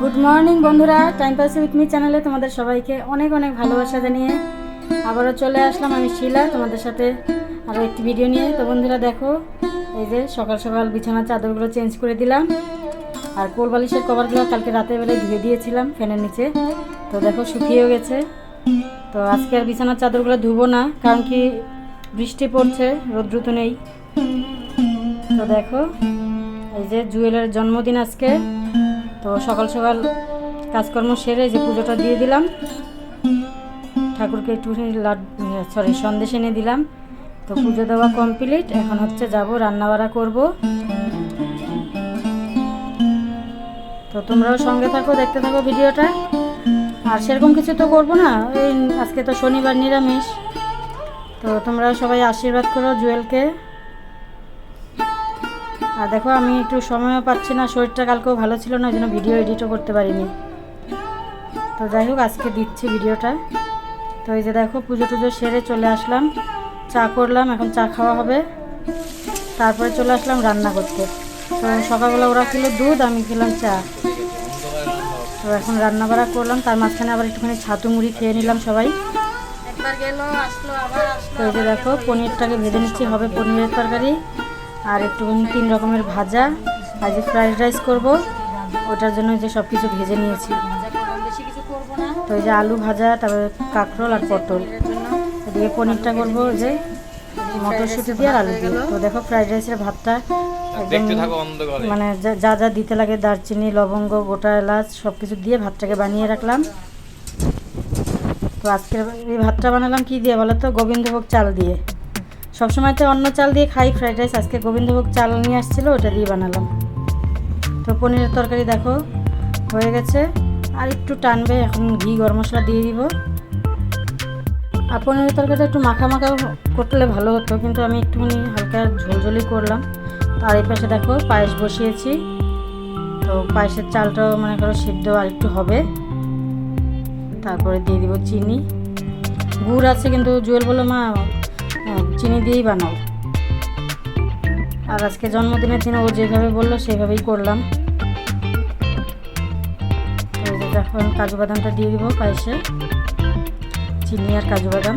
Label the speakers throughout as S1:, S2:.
S1: Good morning বন্ধুরা। Time pass with me চ্যানেলে তোমাদের সবাইকে অনেক অনেক ভালোবাসা জানিয়ে আবারও চলে আসলাম আমি শিলা, তোমাদের সাথে আরও একটি ভিডিও নিয়ে। তো বন্ধুরা, দেখো, এই যে সকাল সকাল বিছানার চাদরগুলো চেঞ্জ করে দিলাম। আর কোল বালিশের কভারগুলো কালকে রাতের বেলায় ধুয়ে দিয়েছিলাম ফ্যানের নিচে। তো দেখো, শুকিয়েও গেছে। তো আজকে আর বিছানার চাদরগুলো ধুবো না, কারণ কি বৃষ্টি পড়ছে, রৌদ্র তো নেই। তো দেখো, এই যে জুয়েলের জন্মদিন আজকে। তো সকাল সকাল কাজকর্ম সেরে যে পুজোটা দিয়ে দিলাম। ঠাকুরকে একটুখানি লাড সরি সন্দেশ এনে দিলাম। তো পুজো দেওয়া কমপ্লিট এখন হচ্ছে যাব, রান্নাবাড়া করব। তো তোমরাও সঙ্গে থাকো, দেখতে থাকো ভিডিওটা। আর সেরকম কিছু তো করব না, এই আজকে তো শনিবার নিরামিষ। তো তোমরা সবাই আশীর্বাদ করো জুয়েলকে। আর দেখো আমি একটু সময়ও পাচ্ছি না শরীরটা কালকেও ভালো ছিল না ওই জন্য ভিডিও এডিটও করতে পারিনি। তো যাই হোক আজকে দিচ্ছি ভিডিওটা তো এই যে দেখো পুজো টুজো সেরে চলে আসলাম চা করলাম এখন চা খাওয়া হবে। তারপরে চলে আসলাম রান্না করতে। তো সকালবেলা ওরা খেলো দুধ আমি খেলাম চা। তো এখন রান্না বাড়া করলাম তার মাঝখানে আবার একটুখানি ছাতু মুড়ি খেয়ে নিলাম সবাই। তো এই যে দেখো পনিরটাকে ভেজে নিচ্ছি হবে পনিরের তরকারি। আর একটু তিন রকমের ভাজা আর যে ফ্রাইড রাইস করব। ওটার জন্য যে সব কিছু ভেজে নিয়েছি। তো এই যে আলু ভাজা তারপরে কাঁকরোল আর পটল। এদিকে পনিরটা করব যে মটরশুঁটি দিয়ে আর আলু দিয়ে। তো দেখো ফ্রাইড রাইসের ভাতটা একদম মানে যা- যা যা দিতে লাগে দারচিনি লবঙ্গ গোটা এলাচ সব কিছু দিয়ে ভাতটাকে বানিয়ে রাখলাম। তো আজকের এই ভাতটা বানালাম কি দিয়ে বলো তো? গোবিন্দভোগ চাল দিয়ে। সবসময় তো অন্য চাল দিয়ে খাই, ফ্রাইড রাইস। আজকে গোবিন্দভোগ চাল নিয়ে আসছিল, ওটা দিয়ে বানালাম। তো পনিরের তরকারি দেখো, হয়ে গেছে। আর একটু টানবে, এখন ঘি, গরম মশলা দিয়ে দিব। আর পনিরের তরকারিটা একটু মাখা মাখা করলে ভালো হতো, কিন্তু আমি একটুখানি হালকা ঝোলঝোলি করলাম। আর এই পাশে দেখো, পায়েস বসিয়েছি। তো পায়েসের চালটাও মনে করো সিদ্ধ, আর একটু হবে। তারপরে দিয়ে দিব চিনি। গুড় আছে কিন্তু জুয়েল বলল মা চিনি দিয়েই বানাও। আর আজকে জন্মদিনের দিনে ও যেভাবে বলল সেভাবেই করলাম। আমি কাজু বাদামটা দিয়ে দিব পায়েসে। চিনি আর কাজু বাদাম।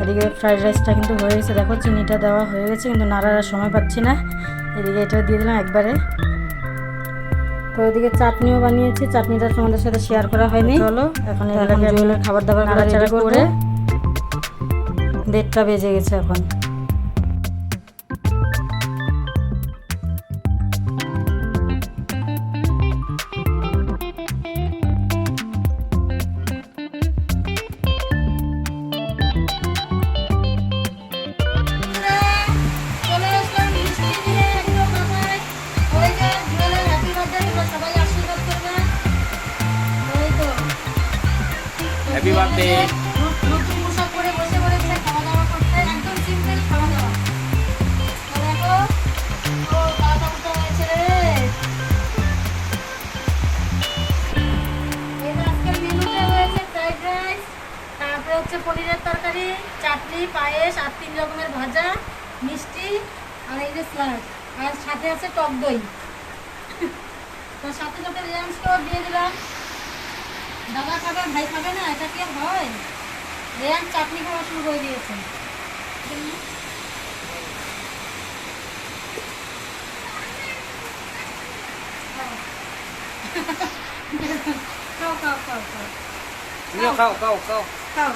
S1: এদিকে ফ্রাইড রাইসটা কিন্তু হয়ে গেছে। দেখো চিনিটা দেওয়া হয়ে গেছে কিন্তু নাড়ার সময় পাচ্ছি না। এদিকে এটাও দিয়ে দিলাম একবারে। তো এদিকে চাটনিও বানিয়েছি। চাটনিটা তোমাদের সাথে শেয়ার করা হয়নি। চলো এখন খাবার দাবার নাড়াচাড়া করে দেড়টা বেজে গেছে এখন।
S2: চলে আসলাম হচ্ছে পনিরের তরকারি চাটনি পায়েস আর তিন রকমের ভাজা মিষ্টি আর এই যে স্যালাড। আর সাথে আছে টক দই। তো সাথে সাথে রেয়ান্সকেও দিয়ে দিলাম। দাদা খাবে ভাই খাবে না? এটা কি হয়? রেয়ান চাটনি খাওয়া শুরু করে দিয়েছে। খাও খাও খাও খাও।
S3: খাও খাও খাও।
S2: খাও।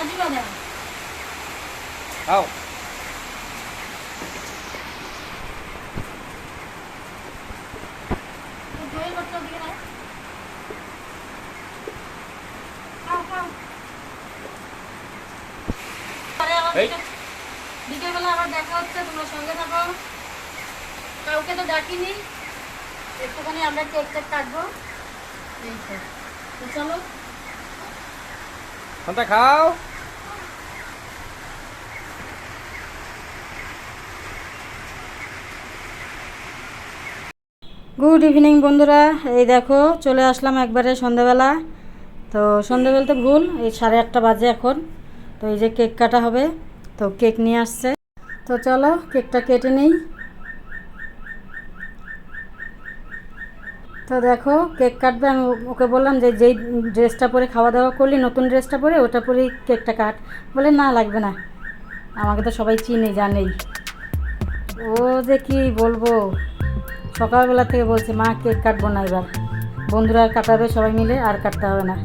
S2: কাজু বাদাম
S3: খাও
S2: বিকেলবেলা আবার দেখা হচ্ছে তোমরা সঙ্গে থাকো। কাউকে তো ডাকিনি। একটুখানি আমরা কেক টেক কাটবো। এই তো। চলো।
S3: খাও।
S1: গুড ইভিনিং বন্ধুরা। এই দেখো, চলে আসলাম একবারে সন্ধ্যাবেলা। তো সন্ধ্যাবেলাতে ভুল, এই সাড়ে আটটা বাজে এখন। তো এই যে কেক কাটা হবে, তো কেক নিয়ে আসছে। তো চলো, কেকটা কেটে নেই। তো দেখো, কেক কাটবে, আমি ওকে বললাম যে যেই ড্রেসটা পরে খাওয়া দাওয়া করলি, নতুন ড্রেসটা পরে, ওটা পরেই কেকটা কাট। বলে, না, লাগবে না। আমাকে তো সবাই চিনে, জানেই। ও যে কি বলব? সকালবেলা থেকে বলছে, মা, কেক কাটবো না এবার। বন্ধুরা কাটাবে সবাই মিলে, আর কাটতে হবে না।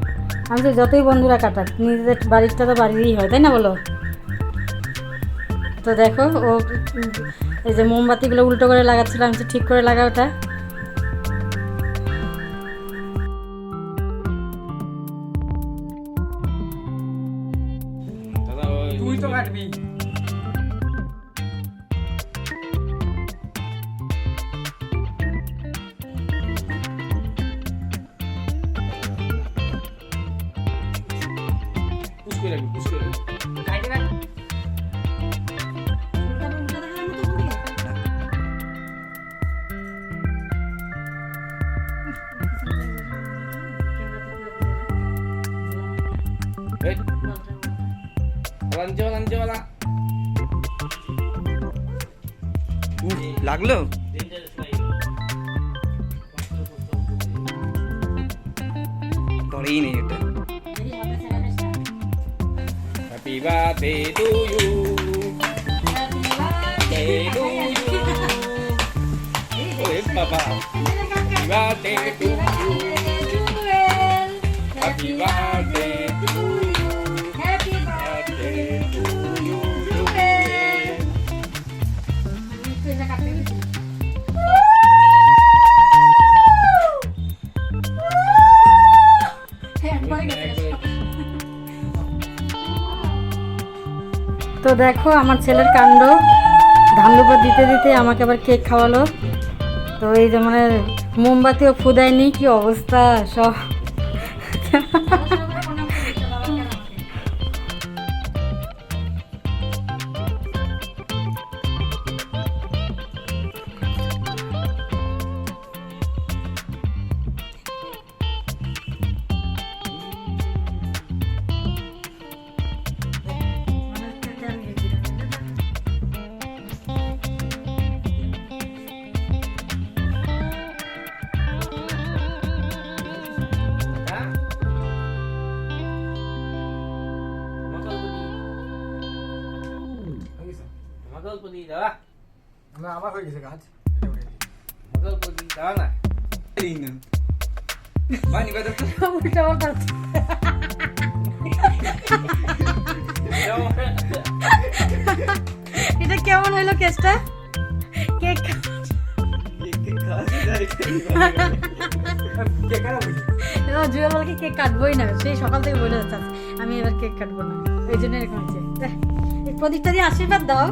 S1: আমি তো যতই বন্ধুরা কাটাক, নিজেদের বাড়িরটা তো বাড়িরই হয়, তাই না বলো? তো দেখো, ও এই যে মোমবাতিগুলো উল্টো করে লাগাচ্ছিলাম ঠিক করে লাগা
S3: করে রাখবি পুশ করে রাখবি
S4: কাটে কাট
S3: এই লাঞ্চো লাঞ্চো वाला
S4: উফ, লাগল ধরেই নেই এটা
S3: Happy birthday to you. Birthday to you. Oye papá Happy birthday to you. Happy birthday
S1: তো দেখো, আমার ছেলের কাণ্ড। ধান দুপুর দিতে দিতে আমাকে আবার কেক খাওয়ালো। তো এই যে মানে মোমবাতিও ফুদায়নি, কি অবস্থা সব।
S3: মগলপতি দাদা।
S4: না আমার হয়ে গেছে কাজ।
S3: মগলপতি দাদা না।
S4: বানি বাদ
S1: উল্টা পাল্টা এটা কেমন হইল কেসটা? কেক
S4: কে কারা বুঝি
S1: জুয়া বলকে কেক কাটবোই না সেই সকাল থেকে বলে যাচ্ছে আমি এবার কেক কাটবো না ওই জন্য এরকম প্রদীপটা দিয়ে আশীর্বাদ দাও।